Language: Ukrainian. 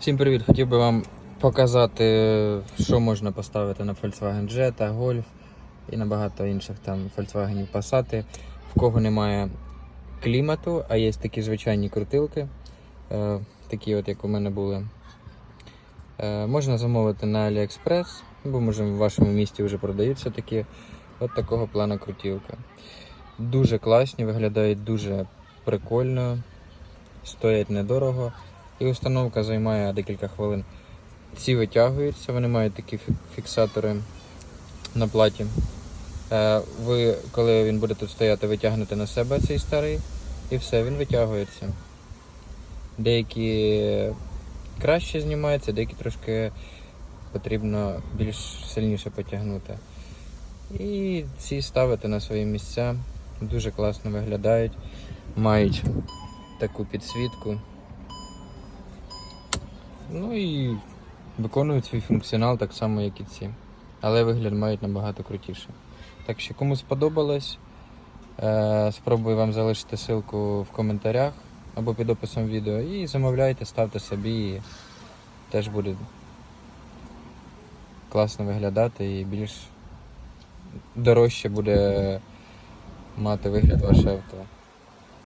Всім привіт! Хотів би вам показати, що можна поставити на Volkswagen Jetta, Golf і на багато інших там Volkswagen Passat. В кого немає клімату, а є такі звичайні крутилки, е, такі от як у мене були. Е, можна замовити на AliExpress, бо може в вашому місті вже продаються такі от такого плану крутілки. Дуже класні, виглядають дуже прикольно, стоять недорого. І установка займає декілька хвилин. Ці витягуються, вони мають такі фіксатори на платі. Е, Ви, коли він буде тут стояти, витягнете на себе цей старий і все, він витягується. Деякі краще знімаються, деякі трошки потрібно більш сильніше потягнути. І ці ставити на свої місця. Дуже класно виглядають. Мають таку підсвітку. Ну і виконують свій функціонал так само, як і ці. Але вигляд мають набагато крутіше. Так що кому сподобалось, е, спробую вам залишити ссылку в коментарях або під описом відео. І замовляйте, ставте собі. І теж буде класно виглядати і більш дорожче буде мати вигляд ваше авто.